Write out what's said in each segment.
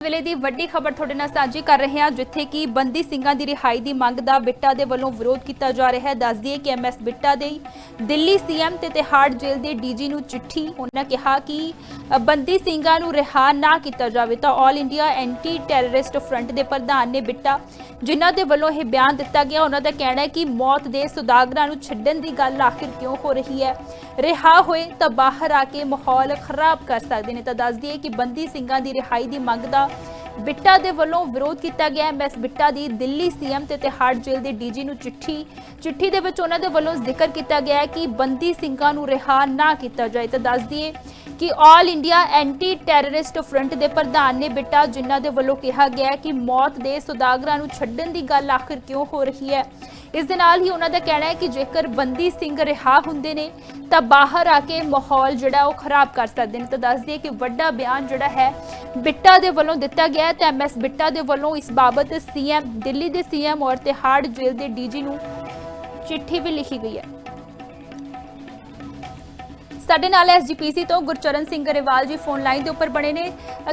ਵੇਲੇ ਦੀ ਵੱਡੀ ਖਬਰ ਤੁਹਾਡੇ ਨਾਲ ਸਾਂਝੀ ਕਰ ਰਹੇ ਹਾਂ, ਜਿੱਥੇ ਕਿ ਬੰਦੀ ਸਿੰਘਾਂ ਦੀ ਰਿਹਾਈ ਦੀ ਮੰਗ ਦਾ ਬਿੱਟਾ ਦੇ ਵੱਲੋਂ ਵਿਰੋਧ ਕੀਤਾ ਜਾ ਰਿਹਾ ਹੈ। ਦੱਸ ਦਈਏ ਕਿ ਐਮਐਸ ਬਿੱਟਾ ਦੇ ਦਿੱਲੀ ਸੀਐਮ ਤੇ ਤਿਹਾੜ ਜੇਲ੍ਹ ਦੇ ਡੀਜੀ ਨੂੰ ਚਿੱਠੀ, ਉਹਨਾਂ ਕਿਹਾ ਕਿ ਬੰਦੀ ਸਿੰਘਾਂ ਨੂੰ ਰਿਹਾ ਨਾ ਕੀਤਾ ਜਾਵੇ ਤਾਂ all India anti terrorist front ਦੇ ਪ੍ਰਧਾਨ ਨੇ ਬਿੱਟਾ, ਜਿਨ੍ਹਾਂ ਦੇ ਵੱਲੋਂ ਇਹ ਬਿਆਨ ਦਿੱਤਾ ਗਿਆ, ਉਹਨਾਂ ਦਾ ਕਹਿਣਾ ਹੈ ਕਿ ਮੌਤ ਦੇ ਸੁਦਾਗਰਾਂ ਨੂੰ ਛੱਡਣ ਦੀ ਗੱਲ ਆਖਿਰ ਕਿਉਂ ਹੋ ਰਹੀ ਹੈ? ਰਿਹਾ ਹੋਏ ਤਾਂ ਬਾਹਰ ਆ ਕੇ ਮਾਹੌਲ ਖਰਾਬ ਕਰ ਸਕਦੇ ਨੇ। ਤਾਂ ਦੱਸ ਦਈਏ ਕਿ ਬੰਦੀ ਸਿੰਘਾਂ ਦੀ ਰਿਹਾਈ ਦੀ ਮੰਗ ਦਾ ਬਿੱਟਾ ਦੇ ਵੱਲੋਂ ਵਿਰੋਧ ਕੀਤਾ ਗਿਆ ਹੈ। ਐਮਐਸ ਬਿੱਟਾ ਦੀ ਦਿੱਲੀ ਸੀਐਮ ਤੇ ਤਿਹਾੜ ਜੇਲ੍ਹ ਦੇ ਡੀਜੀ ਨੂੰ ਚਿੱਠੀ ਚਿੱਠੀ ਦੇ ਵਿੱਚ ਉਹਨਾਂ ਦੇ ਵੱਲੋਂ ਜ਼ਿਕਰ ਕੀਤਾ ਗਿਆ ਹੈ ਕਿ ਬੰਦੀ ਸਿੰਘਾਂ ਨੂੰ ਰਿਹਾ ਨਾ ਕੀਤਾ ਜਾਏ। ਤਾਂ ਦੱਸ ਦਈਏ ਕਿ all India anti terrorist front ਦੇ ਪ੍ਰਧਾਨ ਨੇ ਬਿੱਟਾ, ਜਿਨ੍ਹਾਂ ਦੇ ਵੱਲੋਂ ਕਿਹਾ ਗਿਆ ਕਿ ਮੌਤ ਦੇ ਸੁਦਾਗਰਾਂ ਨੂੰ ਛੱਡਣ ਦੀ ਗੱਲ ਆਖਿਰ ਕਿਉਂ ਹੋ ਰਹੀ ਹੈ? ਇਸ ਦੇ ਨਾਲ ਹੀ ਉਹਨਾਂ ਦਾ ਕਹਿਣਾ ਹੈ ਕਿ ਜੇਕਰ ਬੰਦੀ ਸਿੰਘ ਰਿਹਾ ਹੁੰਦੇ ਨੇ, ਤਾਂ ਬਾਹਰ ਆ ਕੇ ਮਾਹੌਲ ਜਿਹੜਾ ਉਹ ਖਰਾਬ ਕਰ ਸਕਦੇ ਨੇ। ਤਾਂ ਦੱਸ ਦਈਏ ਕਿ ਵੱਡਾ ਬਿਆਨ ਜਿਹੜਾ ਹੈ, ਬਿੱਟਾ ਦੇ ਵੱਲੋਂ ਦਿੱਤਾ ਗਿਆ ਹੈ। ਤੇ ਐਮਐਸ ਬਿੱਟਾ ਦੇ ਵੱਲੋਂ ਇਸ ਬਾਬਤ ਸੀਐਮ, ਦਿੱਲੀ ਦੇ ਸੀਐਮ ਔਰ ਤਿਹਾੜ ਜੇਲ੍ਹ ਦੇ ਡੀਜੀ ਨੂੰ ਚਿੱਠੀ ਵੀ ਲਿਖੀ ਗਈ ਹੈ। ਸਾਡੇ ਨਾਲ ਐਸਜੀਪੀਸੀ ਤੋਂ ਗੁਰਚਰਨ ਸਿੰਘ ਗਰੇਵਾਲ ਜੀ ਫੋਨ ਲਾਈਨ ਦੇ ਉੱਪਰ ਬਣੇ ਨੇ।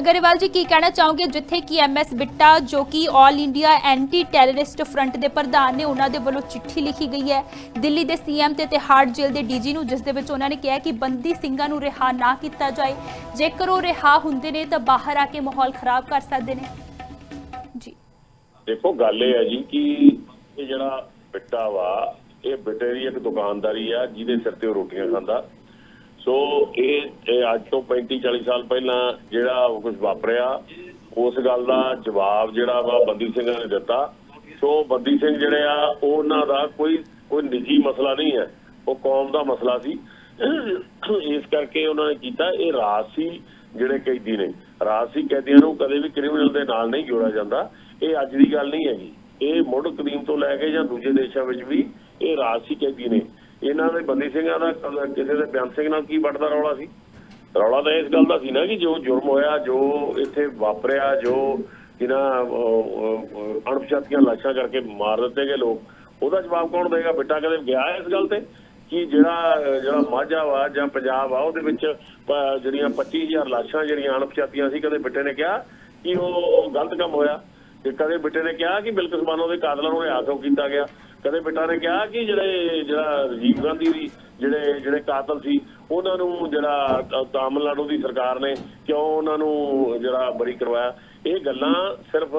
ਗਰੇਵਾਲ ਜੀ, ਕੀ ਕਹਿਣਾ ਚਾਹੋਗੇ? ਜਿੱਥੇ ਕਿ ਐਮਐਸ ਬਿੱਟਾ, ਜੋ ਕਿ all India anti terrorist front ਦੇ ਪ੍ਰਧਾਨ ਨੇ, ਉਹਨਾਂ ਦੇ ਵੱਲੋਂ ਚਿੱਠੀ ਲਿਖੀ ਗਈ ਹੈ। ਦਿੱਲੀ ਦੇ ਸੀਐਮ ਤੇ ਤਿਹਾੜ ਜੇਲ੍ਹ ਦੇ ਡੀਜੀ ਨੂੰ, ਜਿਸ ਦੇ ਵਿੱਚ ਉਹਨਾਂ ਨੇ ਕਿਹਾ ਕਿ ਬੰਦੀ ਸਿੰਘਾਂ ਨੂੰ ਰਿਹਾ ਨਾ ਕੀਤਾ ਜਾਏ। ਜੇਕਰ ਉਹ ਰਿਹਾ ਹੁੰਦੇ ਨੇ, ਤਾਂ ਬਾਹਰ ਆ ਕੇ ਮਾਹੌਲ ਖਰਾਬ ਕਰ ਸਕਦੇ ਨੇ। ਜੀ। ਦੇਖੋ, ਗੱਲ ਇਹ ਹੈ ਜੀ ਕਿ ਇਹ ਜਿਹੜਾ ਬਿੱਟਾ ਵਾ, ਇਹ ਬਿੱਟੇ ਇੱਕ ਦੁਕਾਨਦਾਰੀ ਆ, ਜਿਹਦੇ ਸਿਰ ਤੇ ਉਹ ਰੋਟੀਆਂ ਖਾਂਦਾ। ਸੋ ਇਹ ਅੱਜ ਤੋਂ 35 40 ਸਾਲ ਪਹਿਲਾਂ ਜਿਹੜਾ ਕੁਝ ਵਾਪਰਿਆ, ਉਸ ਗੱਲ ਦਾ ਜਵਾਬ ਜਿਹੜਾ ਵਾ ਬੰਦੀ ਸਿੰਘਾਂ ਨੇ ਦਿੱਤਾ। ਸੋ ਬੰਦੀ ਸਿੰਘ ਜਿਹੜੇ ਆ, ਉਹਨਾਂ ਦਾ ਕੋਈ ਕੋਈ ਨਿੱਜੀ ਮਸਲਾ ਨਹੀਂ ਹੈ। ਉਹ ਕੌਮ ਦਾ ਮਸਲਾ ਸੀ। ਇਸ ਕਰਕੇ ਉਹਨਾਂ ਨੇ ਕੀਤਾ, ਇਹ ਰਾਜਸੀ ਜਿਹੜੇ ਕੈਦੀ ਨੇ। ਰਾਜਸੀ ਕੈਦੀਆਂ ਨੂੰ ਕਦੇ ਵੀ ਕ੍ਰਿਮੀਨਲ ਦੇ ਨਾਲ ਨਹੀਂ ਜੋੜਿਆ ਜਾਂਦਾ। ਇਹ ਅੱਜ ਦੀ ਗੱਲ ਨਹੀਂ ਹੈਗੀ। ਇਹ ਮੁੱਢ ਕਦੀਮ ਤੋਂ ਲੈ ਕੇ ਜਾਂ ਦੂਜੇ ਦੇਸ਼ਾਂ ਵਿੱਚ ਵੀ ਇਹ ਰਾਜਸੀ ਕੈਦੀ ਨੇ। ਇਹਨਾਂ ਦੇ ਬੰਦੀ ਸਿੰਘਾਂ ਦਾ ਕਿਸੇ ਦੇ ਬਿਆਨ ਸਿੰਘ ਨਾਲ ਕੀ ਵੱਡਦਾ ਰੌਲਾ ਸੀ? ਰੌਲਾ ਤਾਂ ਇਸ ਗੱਲ ਦਾ ਸੀ ਨਾ ਕਿ ਜੋ ਜੁਰਮ ਹੋਇਆ, ਜੋ ਇੱਥੇ ਵਾਪਰਿਆ, ਜੋ ਜਿਨ੍ਹਾਂ ਅਣਪਛਾਤੀਆਂ ਲਾਸ਼ਾਂ ਕਰਕੇ ਮਾਰ ਦਿੱਤੇ ਗਏ ਲੋਕ, ਉਹਦਾ ਜਵਾਬ ਕੌਣ ਦੇਗਾ? ਬਿੱਟਾ ਕਦੇ ਗਿਆ ਇਸ ਗੱਲ ਤੇ? ਕਿ ਜਿਹੜਾ ਜਿਹੜਾ ਮਾਝਾ ਵਾ ਜਾਂ ਪੰਜਾਬ ਆ ਉਹਦੇ ਵਿੱਚ ਪ- ਜਿਹੜੀਆਂ 25000 ਲਾਸ਼ਾਂ ਜਿਹੜੀਆਂ ਅਣਪਛਾਤੀਆਂ ਸੀ, ਕਦੇ ਬਿੱਟੇ ਨੇ ਕਿਹਾ ਕਿ ਉਹ ਗਲਤ ਕੰਮ ਹੋਇਆ? ਤੇ ਕਦੇ ਬਿੱਟੇ ਨੇ ਕਿਹਾ ਕਿ ਬਿਲਕਿਸਮਾਨੋ ਦੇ ਕਾਤਲਾਂ ਨੂੰ ਰਿਹਾਅ ਕਿਉਂ ਕੀਤਾ ਗਿਆ? ਕਦੇ ਬਿੱਟਾ ਨੇ ਕਿਹਾ ਕਿ ਜਿਹੜੇ, ਜਿਹੜਾ ਰਾਜੀਵ ਗਾਂਧੀ ਦੀ ਜਿਹੜੇ ਜਿਹੜੇ ਕਾਤਲ ਸੀ, ਉਹਨਾਂ ਨੂੰ ਜਿਹੜਾ ਤ- ਤਾਮਿਲਨਾਡੂ ਦੀ ਸਰਕਾਰ ਨੇ ਕਿਉਂ ਉਹਨਾਂ ਨੂੰ ਜਿਹੜਾ ਬਰੀ ਕਰਵਾਇਆ? ਇਹ ਗੱਲਾਂ ਸਿਰਫ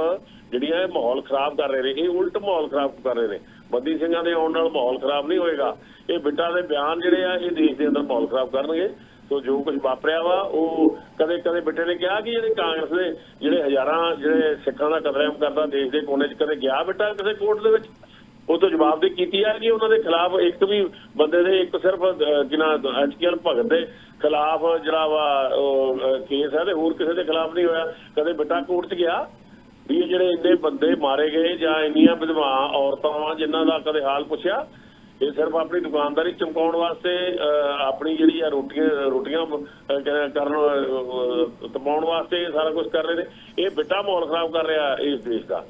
ਜਿਹੜੀਆਂ ਇਹ ਮਾਹੌਲ ਖਰਾਬ ਕਰ ਰਹੇ ਨੇ, ਇਹ ਉਲਟ ਮਾਹੌਲ ਖਰਾਬ ਕਰ ਰਹੇ ਨੇ। ਬੰਦੀ ਸਿੰਘਾਂ ਦੇ ਆਉਣ ਨਾਲ ਮਾਹੌਲ ਖਰਾਬ ਨਹੀਂ ਹੋਏਗਾ। ਇਹ ਬਿੱਟਾ ਦੇ ਬਿਆਨ ਜਿਹੜੇ ਆ, ਇਹ ਦੇਸ਼ ਦੇ ਅੰਦਰ ਮਾਹੌਲ ਖਰਾਬ ਕਰਨਗੇ। ਸੋ ਜੋ ਕੁਝ ਵਾਪਰਿਆ ਵਾ, ਉਹ ਕਦੇ ਕਦੇ ਬਿੱਟੇ ਨੇ ਕਿਹਾ ਕਿ ਜਿਹੜੇ ਕਾਂਗਰਸ ਦੇ ਜਿਹੜੇ ਹਜ਼ਾਰਾਂ ਜਿਹੜੇ ਸਿੱਖਾਂ ਦਾ ਕਤਲੇਆਮ ਕਰਦਾ, ਦੇਸ਼ ਦੇ ਕੋਨੇ 'ਚ ਕਦੇ ਗਿਆ ਬਿੱਟਾ ਕਿਸੇ ਕੋਰਟ ਦੇ ਵਿੱਚ? ਉਹ ਤੋਂ ਜਵਾਬਦੇਹੀ ਕੀਤੀ ਹੈ। ਕਿ ਉਹਨਾਂ ਦੇ ਖਿਲਾਫ ਇੱਕ ਵੀ ਬੰਦੇ ਦੇ ਇੱਕ ਸਿਰਫ ਜਿਨਾ ਐਚਕੇਐਲ ਭਗਤ ਦੇ ਖਿਲਾਫ ਜਿਹੜਾ ਵਾ ਕੇਸ ਹੈ ਤੇ ਹੋਰ ਕਿਸੇ ਦੇ ਖਿਲਾਫ ਨਹੀਂ ਹੋਇਆ। ਕਦੇ ਬਿੱਟਾ ਕੋਰਟ 'ਚ ਗਿਆ ਵੀ ਜਿਹੜੇ ਇੰਨੇ ਬੰਦੇ ਮਾਰੇ ਗਏ ਜਾਂ ਇੰਨੀਆਂ ਵਿਧਵਾ ਔਰਤਾਂ ਜਿਨ੍ਹਾਂ ਦਾ ਕਦੇ ਹਾਲ ਪੁੱਛਿਆ ਇਹ ਸਿਰਫ ਆਪਣੀ ਦੁਕਾਨਦਾਰੀ ਚਮਕਾਉਣ ਵਾਸਤੇ ਆਪਣੀ ਜਿਹੜੀ ਆ ਰੋਟੀਆਂ ਰੋਟੀਆਂ ਕਰਨ ਤਪਾਉਣ ਵਾਸਤੇ ਸਾਰਾ ਕੁਝ ਕਰ ਰਹੇ ਨੇ। ਇਹ ਬਿੱਟਾ ਮਾਹੌਲ ਖਰਾਬ ਕਰ ਰਿਹਾ ਇਸ ਦੇਸ਼ ਦਾ।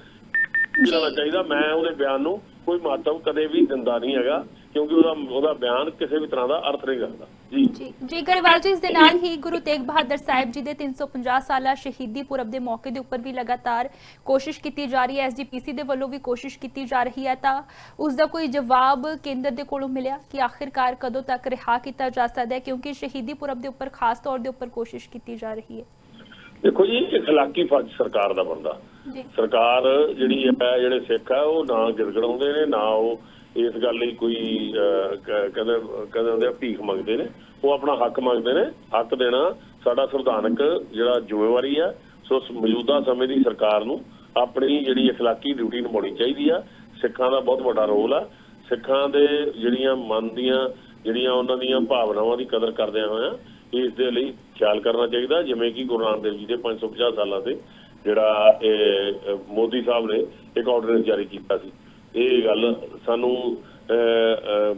ਜਿਹੜਾ ਚਾਹੀਦਾ ਮੈਂ ਉਹਦੇ ਬਿਆਨ ਨੂੰ ਕੋਈ ਮਹੱਤਵ ਕਦੇ ਵੀ ਦਿੰਦਾ ਨਹੀਂ ਹੈਗਾ ਕਿਉਂਕਿ ਉਹਦਾ ਉਹਦਾ ਬਿਆਨ ਕਿਸੇ ਵੀ ਤਰ੍ਹਾਂ ਦਾ ਅਰਥ ਨਹੀਂ ਰੱਖਦਾ ਜੀ। ਜੀ। ਗਰੇਵਾਲ ਜੀ ਇਸ ਦੇ ਨਾਲ ਹੀ ਗੁਰੂ ਤੇਗ ਬਹਾਦਰ ਸਾਹਿਬ ਜੀ ਦੇ 350 ਸਾਲਾ ਸ਼ਹੀਦੀ ਪੁਰਬ ਦੇ ਮੌਕੇ ਦੇ ਉੱਪਰ ਵੀ ਲਗਾਤਾਰ ਕੋਸ਼ਿਸ਼ ਕੀਤੀ ਜਾ ਰਹੀ ਹੈ ਐਸਜੀਪੀਸੀ ਦੇ ਵੱਲੋਂ ਵੀ ਕੋਸ਼ਿਸ਼ ਕੀਤੀ ਜਾ ਰਹੀ ਹੈ ਤਾਂ ਉਸ ਦਾ ਕੋਈ ਜਵਾਬ ਕੇਂਦਰ ਦੇ ਕੋਲੋਂ ਮਿਲਿਆ ਕਿ ਆਖਿਰਕਾਰ ਕਦੋਂ ਤੱਕ ਰਿਹਾ ਕੀਤਾ ਜਾ ਸਕਦਾ ਹੈ ਕਿਉਂਕਿ ਸ਼ਹੀਦੀ ਪੁਰਬ ਦੇ ਉੱਪਰ ਖਾਸ ਤੌਰ ਦੇ ਉੱਪਰ ਕੋਸ਼ਿਸ਼ ਕੀਤੀ ਜਾ ਰਹੀ ਹੈ? ਦੇਖੋ ਜੀ ਇਹ ਅਖਲਾਕੀ ਫਰਜ਼ ਸਰਕਾਰ ਦਾ ਬਣਦਾ ਜੀ ਸਰਕਾਰ ਜਿਹੜੀ ਹੈ ਜਿਹੜੇ ਸਿੱਖ ਆ ਉਹ ਨਾ ਗਿਰਗੜਾਉਂਦੇ ਨੇ ਨਾ ਉਹ ਇਸ ਗੱਲ ਲਈ ਕੋਈ ਅਹ, ਕ- ਕਹਿੰਦੇ ਕਹਿੰਦੇ ਹੁੰਦੇ ਆ ਭੀਖ ਮੰਗਦੇ ਨੇ ਉਹ ਆਪਣਾ ਹੱਕ ਮੰਗਦੇ ਨੇ ਹੱਕ ਦੇਣਾ ਸਾਡਾ ਸੰਵਿਧਾਨਕ ਜਿਹੜਾ ਜ਼ਿੰਮੇਵਾਰੀ ਆ ਸੋ ਸ- ਮੌਜੂਦਾ ਸਮੇਂ ਦੀ ਸਰਕਾਰ ਨੂੰ ਆਪਣੀ ਜਿਹੜੀ اخلاقی ਡਿਊਟੀ ਨਿਭਾਉਣੀ ਚਾਹੀਦੀ ਆ ਸਿੱਖਾਂ ਦਾ ਬਹੁਤ ਵੱਡਾ ਰੋਲ ਆ ਸਿੱਖਾਂ ਦੇ ਜਿਹੜੀਆਂ ਮਨ ਦੀਆਂ ਜਿਹੜੀਆਂ ਉਹਨਾਂ ਦੀਆਂ ਭਾਵਨਾਵਾਂ ਦੀ ਕਦਰ ਕਰਦਿਆਂ ਹੋਇਆਂ ਇਸ ਦੇ ਲਈ ਖਿਆਲ ਕਰਨਾ ਚਾਹੀਦਾ ਜਿਵੇਂ ਕਿ ਗੁਰੂ ਨਾਨਕ ਦੇਵ ਜੀ ਦੇ 550 ਸਾਲਾਂ ਤੇ ਜਿਹੜਾ ਮੋਦੀ ਸਾਹਿਬ ਨੇ ਇੱਕ ਆਰਡੀਨੈਂਸ ਜਾਰੀ ਕੀਤਾ ਸੀ। ਇਹ ਗੱਲ ਸਾਨੂੰ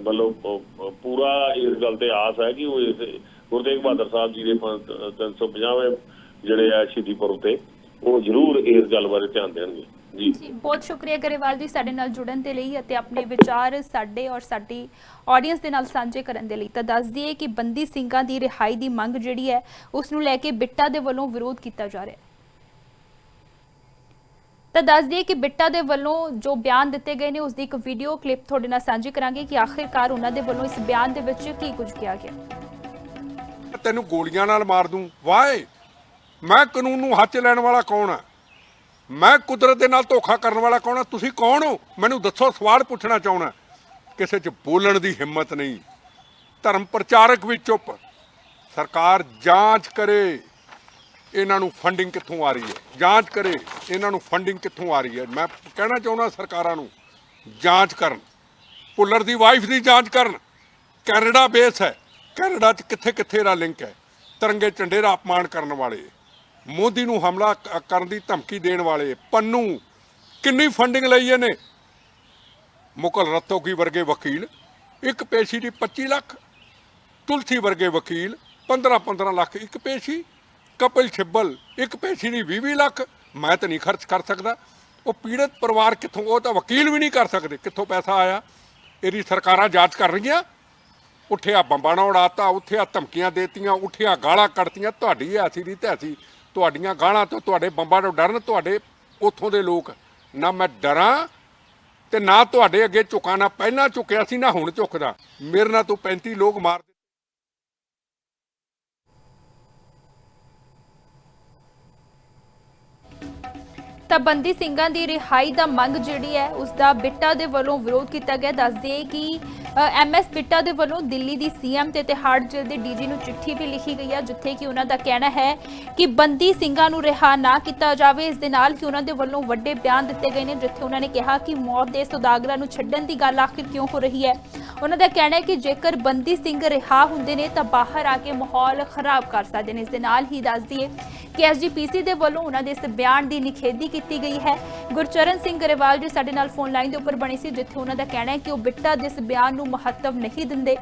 ਮਤਲਬ ਪੂਰਾ ਇਸ ਗੱਲ ਤੇ ਆਸ ਹੈ ਕਿ ਉਹ ਇਸ ਗੁਰੂ ਬਹਾਦਰ ਸਾਹਿਬ ਜੀ ਦੇ 350ਵੇਂ ਜਿਹੜੇ ਆ ਸ਼ਹੀਦੀ ਤੇ ਉਹ ਜ਼ਰੂਰ ਇਸ ਗੱਲ ਬਾਰੇ ਧਿਆਨ ਦੇਣਗੇ। ਜੀ। ਬਹੁਤ ਸ਼ੁਕਰੀਆ ਗਰੇਵਾਲ ਜੀ ਸਾਡੇ ਨਾਲ ਜੁੜਨ ਦੇ ਲਈ ਅਤੇ ਆਪਣੇ ਵਿਚਾਰ ਸਾਡੇ ਔਰ ਸਾਡੀ ਆਡੀਅנס ਦੇ ਨਾਲ ਸਾਂਝੇ ਕਰਨ ਦੇ ਲਈ। ਤਾਂ ਦੱਸ ਦਈਏ ਕਿ ਬੰਦੀ ਸਿੰਘਾਂ ਦੀ ਰਿਹਾਈ ਦੀ ਮੰਗ ਜਿਹੜੀ ਹੈ, ਉਸ ਨੂੰ ਲੈ ਕੇ ਬਿੱਟਾ ਦੇ ਵੱਲੋਂ ਵਿਰੋਧ ਕੀਤਾ ਜਾ ਰਿਹਾ ਹੈ। ਤਾਂ ਦੱਸ ਦਈਏ ਕਿ ਬਿੱਟਾ ਦੇ ਵੱਲੋਂ ਜੋ ਬਿਆਨ ਦਿੱਤੇ ਗਏ ਨੇ, ਉਸ ਦੀ ਇੱਕ ਵੀਡੀਓ ਕਲਿੱਪ ਤੁਹਾਡੇ ਨਾਲ ਸਾਂਝੀ ਕਰਾਂਗੇ ਕਿ ਆਖਿਰਕਾਰ ਉਹਨਾਂ ਦੇ ਵੱਲੋਂ ਇਸ ਬਿਆਨ ਦੇ ਵਿੱਚ ਕੀ ਕੁਝ ਕਿਹਾ ਗਿਆ। ਤੈਨੂੰ ਗੋਲੀਆਂ ਨਾਲ ਮਾਰ ਦੂੰ। ਵਾਏ! ਮੈਂ ਕਾਨੂੰਨ ਨੂੰ ਹੱਥ ਲੈਣ ਵਾਲਾ ਕੌਣ ਆ? ਮੈਂ ਕੁਦਰਤ ਦੇ ਨਾਲ ਧੋਖਾ ਕਰਨ ਵਾਲਾ ਕੌਣ ਆ? ਤੁਸੀਂ ਕੌਣ ਹੋ? ਮੈਨੂੰ ਦੱਸੋ, ਸਵਾਲ ਪੁੱਛਣਾ ਚਾਹਣਾ ਕਿਸੇ 'ਚ ਬੋਲਣ ਦੀ ਹਿੰਮਤ ਨਹੀਂ। ਧਰਮ ਪ੍ਰਚਾਰਕ ਵੀ ਚੁੱਪ। ਸਰਕਾਰ ਜਾਂਚ ਕਰੇ। ਇਹਨਾਂ ਨੂੰ ਫੰਡਿੰਗ ਕਿੱਥੋਂ ਆ ਰਹੀ ਹੈ? ਜਾਂਚ ਕਰੇ, ਇਹਨਾਂ ਨੂੰ ਫੰਡਿੰਗ ਕਿੱਥੋਂ ਆ ਰਹੀ ਹੈ? ਮੈਂ ਕਹਿਣਾ ਚਾਹੁੰਦਾ ਸਰਕਾਰਾਂ ਨੂੰ, ਜਾਂਚ ਕਰਨ। ਪੁੱਲਰ ਦੀ ਵਾਈਫ ਦੀ ਜਾਂਚ ਕਰਨ। ਕੈਨੇਡਾ ਬੇਸ ਹੈ। ਕੈਨੇਡਾ 'ਚ ਕਿੱਥੇ ਕਿੱਥੇ ਦਾ ਲਿੰਕ ਹੈ? ਤਿਰੰਗੇ ਝੰਡੇ ਦਾ ਅਪਮਾਨ ਕਰਨ ਵਾਲੇ। ਮੋਦੀ ਨੂੰ ਹਮਲਾ ਕਰਨ ਦੀ ਧਮਕੀ ਦੇਣ ਵਾਲੇ। ਪੰਨੂ, ਕਿੰਨੀ ਫੰਡਿੰਗ ਲਈ ਇਹਨੇ? ਮੁਕਲ ਰਤੋਗੀ ਵਰਗੇ ਵਕੀਲ? ਇੱਕ ਪੇਸ਼ੀ ਦੀ 25 ਲੱਖ। ਤੁਲਸੀ ਵਰਗੇ ਵਕੀਲ। 15 15 ਲੱਖ ਇੱਕ ਪੇਸ਼ੀ। ਕਪਿਲ ਛਿੱਬਲ, ਇੱਕ ਪੇਸ਼ੀ ਦੀ 20 ਲੱਖ, ਮੈਂ ਤਾਂ ਨਹੀਂ ਖਰਚ ਕਰ ਸਕਦਾ। ਉਹ ਪੀੜਤ ਪਰਿਵਾਰ ਕਿੱਥੋਂ, ਉਹ ਤਾਂ ਵਕੀਲ ਵੀ ਨਹੀਂ ਕਰ ਸਕਦੇ, ਕਿੱਥੋਂ ਪੈਸਾ ਆਇਆ। ਇਹਦੀ ਸਰਕਾਰਾਂ ਜਾਂਚ ਕਰ ਰਹੀਆਂ। ਉੱਠਿਆ ਬੰਬਾਂ ਨਾਲ ਉਡਾਤਾ ਉੱਠਿਆ ਧਮਕੀਆਂ ਦੇਤੀਆਂ ਉੱਠਿਆ ਗਾਲਾਂ ਕੱਢਤੀਆਂ। ਤੁਹਾਡੀ ਐਸੀ ਦੀ ਤੈਸੀ ਤੁਹਾਡੀਆਂ ਗਾਲਾਂ ਤੋਂ ਤੁਹਾਡੇ ਬੰਬਾਂ ਤੋਂ ਡਰਨ ਤੁਹਾਡੇ ਉੱਥੋਂ ਦੇ ਲੋਕ। ਨਾ ਮੈਂ ਡਰਾਂ ਤੇ ਨਾ ਤੁਹਾਡੇ ਅੱਗੇ ਝੁਕਾਂ ਨਾ ਪਹਿਲਾਂ ਝੁਕਿਆ ਸੀ, ਨਾ ਹੁਣ ਝੁਕਦਾ। ਮੇਰੇ ਨਾਲ ਤੂੰ 35 ਲੋਕ ਮਾਰ ਤਾਂ ਬੰਦੀ ਸਿੰਘਾਂ ਦੀ ਰਿਹਾਈ ਦਾ ਮੰਗ ਜਿਹੜੀ ਹੈ, ਉਸ ਦਾ ਬਿੱਟਾ ਦੇ ਵੱਲੋਂ ਵਿਰੋਧ ਕੀਤਾ ਗਿਆ। ਦੱਸਦੇ ਕਿ ਐਮਐਸ ਬਿੱਟਾ ਦੇ ਵੱਲੋਂ ਦਿੱਲੀ ਦੀ ਸੀਐਮ ਤੇ ਤਿਹਾੜ ਜੇਲ੍ਹ ਦੇ ਡੀਜੀ ਨੂੰ ਚਿੱਠੀ ਵੀ ਲਿਖੀ ਗਈ ਹੈ, ਜਿੱਥੇ ਕਿ ਉਹਨਾਂ ਦਾ ਕਹਿਣਾ ਹੈ ਕਿ ਬੰਦੀ ਸਿੰਘਾਂ ਨੂੰ ਰਿਹਾ ਨਾ ਕੀਤਾ ਜਾਵੇ। ਇਸ ਦੇ ਨਾਲ ਕਿ ਉਹਨਾਂ ਦੇ ਵੱਲੋਂ ਵੱਡੇ ਬਿਆਨ ਦਿੱਤੇ ਗਏ ਨੇ, ਜਿੱਥੇ ਉਹਨਾਂ ਨੇ ਕਿਹਾ ਕਿ ਮੌਤ ਦੇ ਸੁਦਾਗਰਾਂ ਨੂੰ ਛੱਡਣ ਦੀ ਗੱਲ ਆਖਿਰ ਕਿਉਂ ਹੋ ਰਹੀ ਹੈ। ਉਹਨਾਂ ਦਾ ਕਹਿਣਾ ਹੈ ਕਿ ਜੇਕਰ ਬੰਦੀ ਸਿੰਘ ਰਿਹਾ ਹੁੰਦੇ ਨੇ, ਤਾਂ ਬਾਹਰ ਆ ਕੇ ਮਾਹੌਲ ਖਰਾਬ ਕਰ ਸਕਦੇ ਨੇ। ਇਸ ਦੇ ਨਾਲ ਹੀ ਦੱਸ ਦਈਏ ਕਿ ਐਸਜੀਪੀਸੀ ਦੇ ਵੱਲੋਂ ਉਹਨਾਂ ਦੇ ਇਸ ਬਿਆਨ ਦੀ ਨਿਖੇਧੀ ਕੀਤੀ ਗਈ ਹੈ। ਗੁਰਚਰਨ ਸਿੰਘ ਗਰੇਵਾਲ ਜੀ ਸਾਡੇ ਨਾਲ ਫੋਨ ਲਾਈਨ ਦੇ ਉੱਪਰ ਬਣੇ ਸੀ, ਜਿੱਥੇ ਉਹਨਾਂ ਦਾ ਕਹਿਣਾ ਹੈ ਕਿ ਉਹ ਬਿੱਟਾ ਦੇ ਇਸ ਬਿਆਨ ਨੂੰ ਮਹੱਤਵ ਨਹੀਂ ਦਿੰਦੇ।